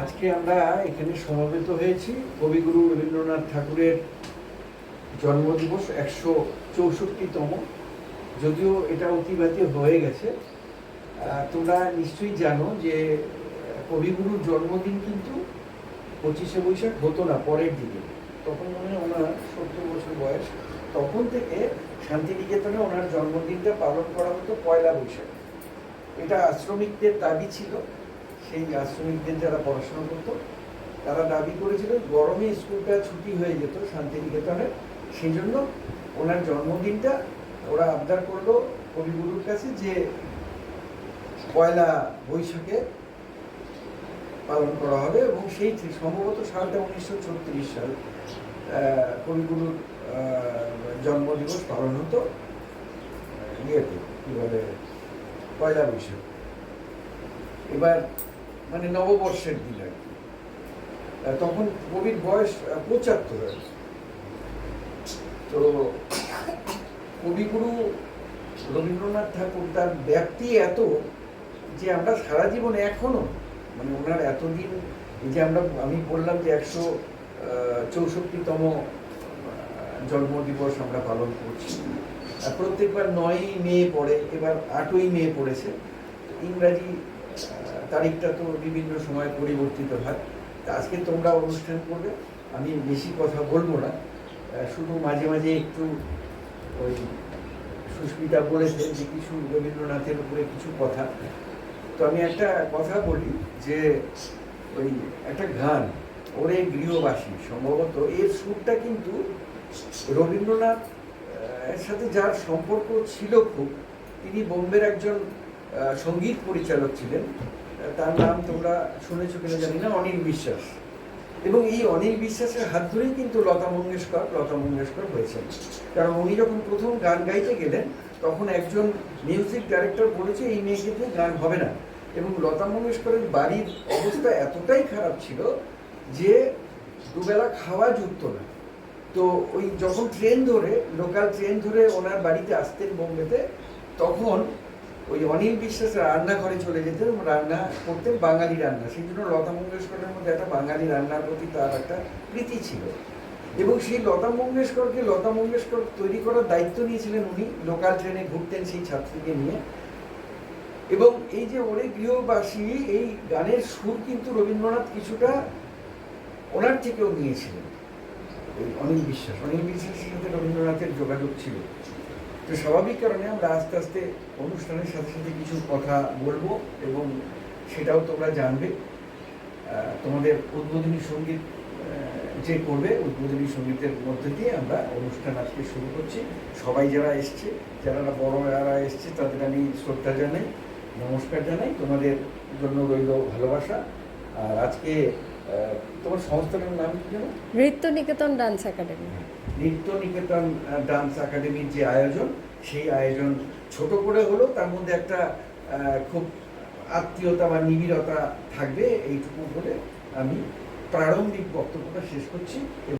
আজকে আমরা এখানে সমবেত হয়েছি। কবিগুরু রবীন্দ্রনাথ ঠাকুরের জন্মদিবস একশো চৌষট্টিতম। যদিও এটা অতিবাহিত হয়ে গেছে। তোমরা নিশ্চয়ই জানো যে কবিগুরুর জন্মদিন কিন্তু পঁচিশে বৈশাখ হতো না, পরের দিকে তখন মনে হয় ওনার সত্তর বছর বয়স। তখন থেকে শান্তিনিকেতনে ওনার জন্মদিনটা পালন করা হতো পয়লা বৈশাখ। এটা আশ্রমিকদের দাবি ছিল। সেই আশ্রমিকদের যারা পড়াশোনা করতো, তারা দাবি করেছিল গরমে স্কুলটা ছুটি হয়ে যেত শান্তিনিকেতনে সেই জন্য ওনার জন্মদিনটা ওরা আবদার করল কবিগুরুর কাছে যে পয়লা বৈশাখে পালন করা হবে এবং সেই সম্ভবত সালটা উনিশশো ছত্রিশ সাল কবিগুরুর জন্মদিবস পালন হতো ইয়েতে, কি বলে, পয়লা বৈশাখ। এবার মানে নববর্ষের দিন আর কি। তখন কবির বয়স পঁচাত্তর আর। তো কবিগুরু রবীন্দ্রনাথ ঠাকুর তার ব্যাপ্তি এত যে আমরা সারা জীবনে এখনও মানে ওনার এতদিন যে আমরা, আমি বললাম যে একশো চৌষট্টিতম জন্মদিবস আমরা পালন করছি। প্রত্যেকবার নয়ই মে পড়ে, এবার আটই মে পড়েছে। ইংরাজি তারিখটা তো বিভিন্ন সময় পরিবর্তিত হয়। তা আজকে তোমরা অনুষ্ঠান করবে, আমি বেশি কথা বলব না। শুধু মাঝে মাঝে একটু ওই সুস্মিতা বলেছেন যে কিছু রবীন্দ্রনাথের উপরে কিছু কথা। তো আমি একটা কথা বলি যে ওই একটা গান, ওরে গৃহবাসী, সম্ভবত এর সুরটা কিন্তু রবীন্দ্রনাথ এর সাথে যার সম্পর্ক ছিল খুব, তিনি বোম্বের একজন সংগীত পরিচালক ছিলেন। তার নাম তোমরা শুনেছো কিনা জানি না, অনিল বিশ্বাস। এবং এই অনিল বিশ্বাসের হাত ধরেই কিন্তু লতা মঙ্গেশকর লতা মঙ্গেশকর হয়েছেন। কারণ উনি যখন প্রথম গান গাইতে গেলেন, তখন একজন মিউজিক ডাইরেক্টর বলেছে, এই মেয়েকে দিয়ে গান হবে না। এবং লতা মঙ্গেশকরের বাড়ির অবস্থা এতটাই খারাপ ছিল যে দুবেলা খাওয়া যুক্ত না। তো ওই যখন ট্রেন ধরে লোকাল ট্রেন ধরে ওনার বাড়িতে আসতেন বোম্বেতে, তখন ওই অনিল বিশ্বাস রান্নাঘরে চলে যেতেন রান্না করতেন বাঙালি রান্না। সেই জন্য লতা মঙ্গেশকরের মধ্যে একটা বাঙালি রান্নার প্রতি তার একটা প্রীতি ছিল। এবং সেই লতা মঙ্গেশকরকে লতা মঙ্গেশকর তৈরি করার দায়িত্ব নিয়েছিলেন উনি, লোকাল ট্রেনে ঘুরতেন সেই ছাত্রীকে নিয়ে। এবং এই যে ওরে গৃহবাসী, এই গানের সুর কিন্তু রবীন্দ্রনাথ কিছুটা ওনার থেকেও নিয়েছিলেন। অনিল বিশ্বাস। অনিল বিশ্বাসের সাথে রবীন্দ্রনাথের যোগাযোগ ছিল। তো স্বাভাবিক কারণে আমরা আস্তে আস্তে অনুষ্ঠানের সাথে সাথে কিছু কথা বলব এবং সেটাও তোমরা জানবে। তোমাদের উদ্বোধনী সংগীত যে করবে, উদ্বোধনী সঙ্গীতের মধ্যে দিয়ে আমরা অনুষ্ঠান আজকে শুরু করছি। সবাই যারা এসছে, যারা বড়, যারা এসছে, তাদের আমি শ্রদ্ধা জানাই, নমস্কার জানাই। তোমাদের জন্য রইল ভালোবাসা। আর আজকে তোমার সংস্থাটার নাম কি যেন? নৃত্য নিকেতন ডান্স একাডেমি। নৃত্য নিকেতন ডান্স একাডেমির যে আয়োজন সেই আয়োজন ছোট করে হলো তার মধ্যে একটা আহ, খুব আত্মীয়তা বা নিবিড়তা থাকবে এইটুকু বলে আমি প্রারম্ভিক বক্তব্যটা শেষ করছি।